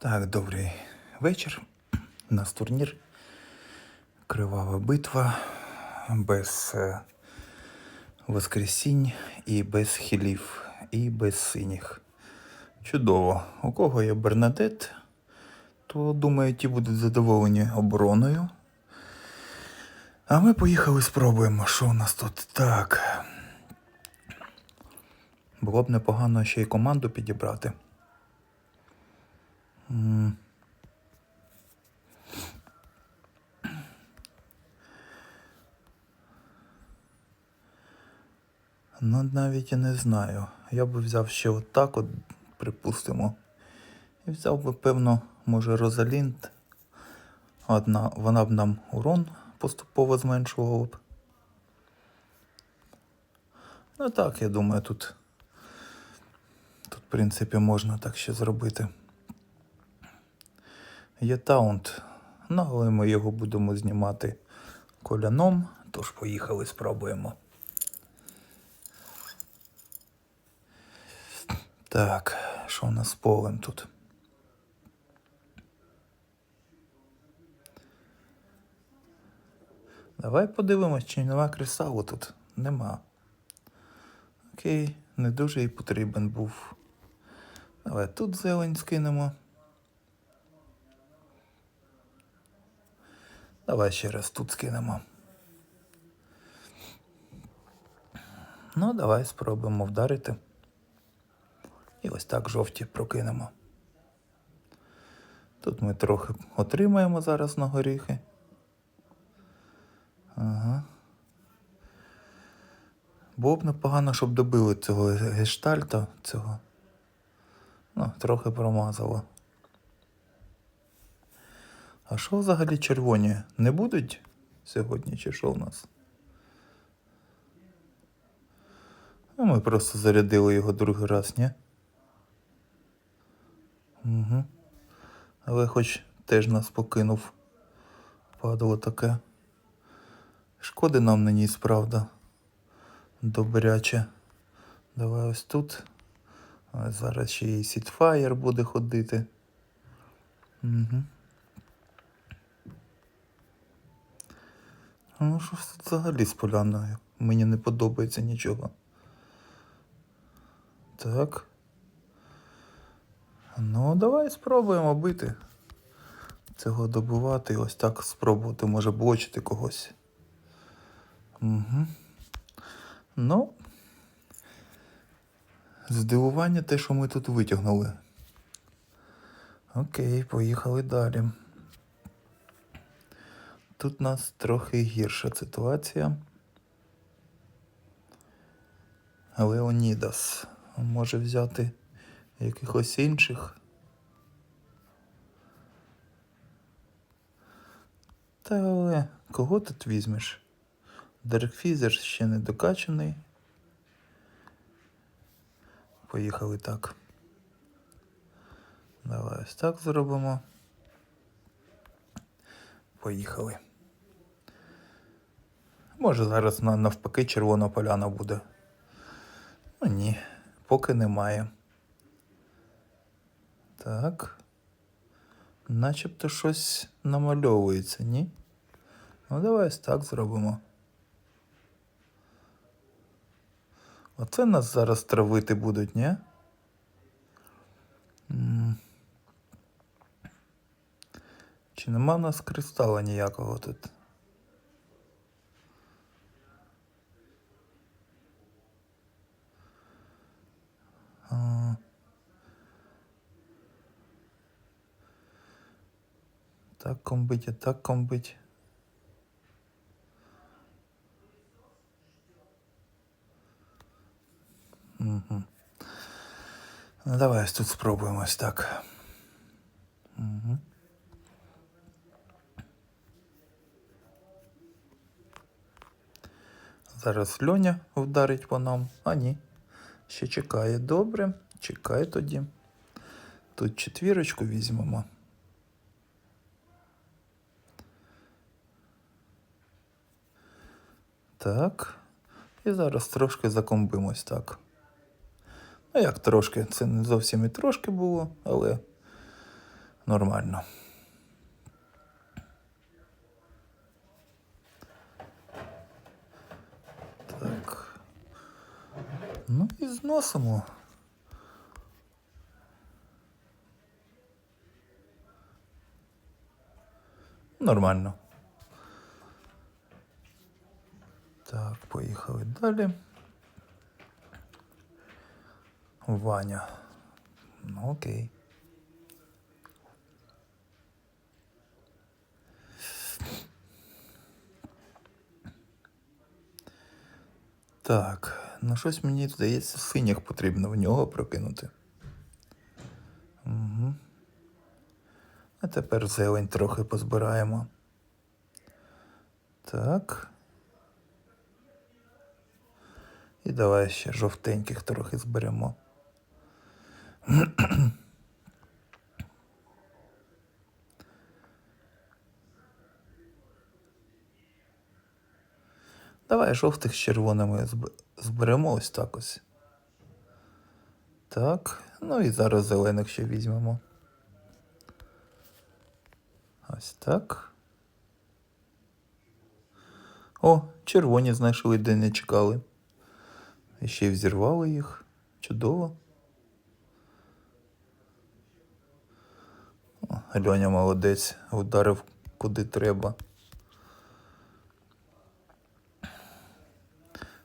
Так, добрий вечір. У нас турнір. Кривава битва без е, воскресінь і без хілів, і без синіх. Чудово. У кого є Бернадет, то думаю, ті будуть задоволені обороною. А ми поїхали спробуємо, що у нас тут. Так. Було б непогано ще й команду підібрати. Ну, навіть і не знаю. Я б взяв ще отак, от, припустимо. І взяв би, певно, може, Розалінд. Одна, вона б нам урон поступово зменшувала б. Ну так, я думаю, тут. Тут, в принципі, можна так ще зробити. Є таунт, ну, але ми його будемо знімати коляном, тож поїхали, спробуємо. Так, що у нас з полем тут? Давай подивимось, чи нема кристалу тут. Нема. Окей, не дуже і потрібен був. Давай тут зелень скинемо. Давай ще раз тут скинемо. Ну, давай спробуємо вдарити. І ось так жовті прокинемо. Тут ми трохи отримаємо зараз на горіхи. Ага. Було б непогано, щоб добили цього гештальта, цього. Ну, трохи промазало. А що взагалі червоні? Не будуть сьогодні, чи що в нас? А ми просто зарядили його другий раз, ні? Угу. Але хоч теж нас покинув. Падало таке. Шкоди нам на ній, справда. Добряче. Давай ось тут. Зараз ще і Сітфаєр буде ходити. Угу. Ну, що ж взагалі з поляною? Мені не подобається нічого. Так. Ну, давай спробуємо бити. Цього добувати і ось так спробувати, може блочити когось. Угу. Ну. Здивування те, що ми тут витягнули. Окей, поїхали далі. Тут у нас трохи гірша ситуація. Леонідас може взяти якихось інших. Та але кого тут візьмеш? Дерекфізер ще не докачаний. Поїхали так. Давай ось так зробимо. Поїхали. Може зараз навпаки червона поляна буде. Ну ні, поки немає. Так. Начебто щось намальовується, ні? Ну, давай ось так зробимо. Оце нас зараз травити будуть, ні? Чи нема в нас кристала ніякого тут? Так комбить, а так комбить. Угу. Ну, давай ось тут спробуємо ось так. Угу. Зараз Льоня вдарить по нам. А ні. Ще чекає добре. Чекає тоді. Тут четвірочку візьмемо. Так. І зараз трошки закомбимось так. Ну як трошки? Це не зовсім і трошки було, але Нормально. Так. Ну і зносимо. Нормально. Так, поїхали далі. Ваня. Ну, окей. Так, ну щось мені здається, синіх потрібно в нього прокинути. Угу. А тепер зелень трохи позбираємо. Так. І давай ще жовтеньких трохи зберемо. Давай жовтих з червоними зберемо ось так ось. Так. Ну і зараз зелених ще візьмемо. Ось так. О, червоні знайшли, де не чекали. І ще й взірвали їх. Чудово. Льоня молодець, ударив куди треба.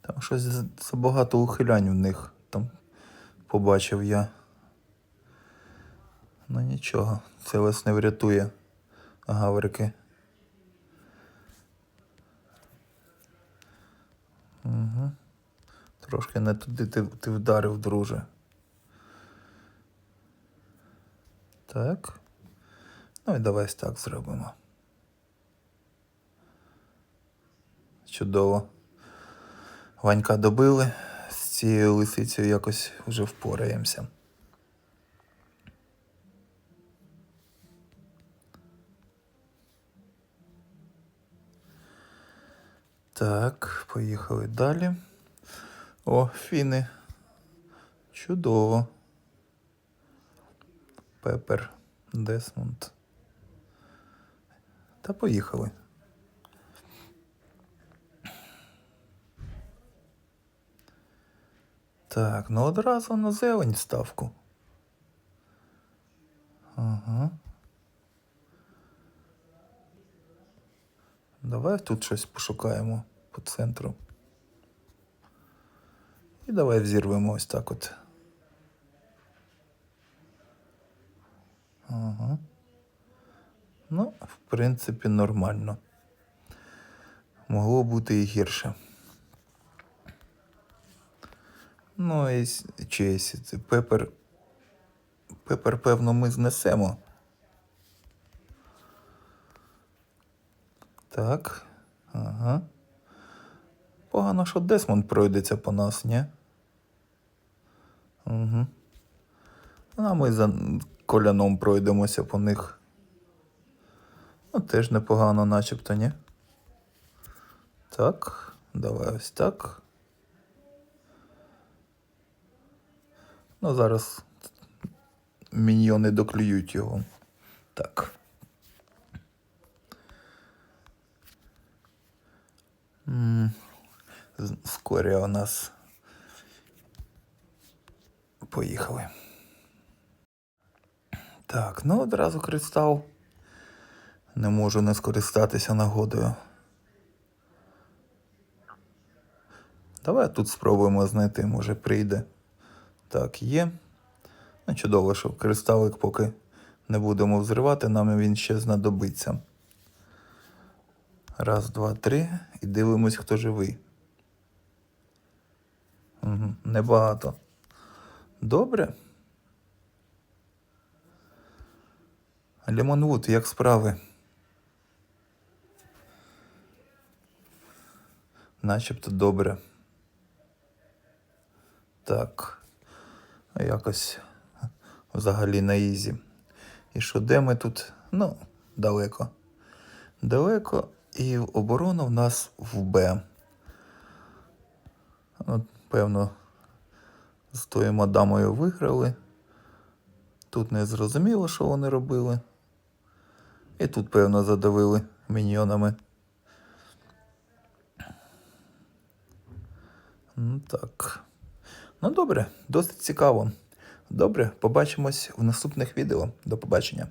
Там щось забагато ухилянь в них там побачив я. Ну нічого, це вас не врятує, гаврики. Угу. Трошки не туди ти, ти вдарив, друже. Так. Ну і давай так зробимо. Чудово. Ванька добили. З цією лисицею якось вже впораємося. Так, поїхали далі. О, фіни. Чудово. Пепер, Десмонд. Та поїхали. Так, ну одразу на зелень ставку. Ага. Давай тут щось пошукаємо по центру. І давай взірвемо ось так от. Ага. Ну, в принципі, нормально. Могло бути і гірше. Ну, і чесі, це пепер. Пепер, певно, ми знесемо. Так. Ага. Погано, що Десмонд пройдеться по нас, ні? Угу. А ми за коляном пройдемося по них. Ну, теж непогано, начебто, ні? Так, давай ось так. Ну, зараз міньйони доклюють його. Так. М, Скорі у нас. Поїхали. Так, ну одразу кристал. Не можу не скористатися нагодою. Давай тут спробуємо знайти, може прийде. Так, є. Ну, чудово, що кристалик поки не будемо взривати, нам він ще знадобиться. Раз, два, три. І дивимось, хто живий. Угу, небагато. Добре. Лімонвуд, як справи? Начебто добре. Так. Якось взагалі на ізі. І що де ми тут? Ну, далеко. Далеко. І оборона в нас в Б. От, певно, з тою мадамою виграли. Тут не зрозуміло, що вони робили. І тут, певно, задавили міньйонами. Ну так. Ну добре, досить цікаво. Добре, побачимось в наступних відео. До побачення.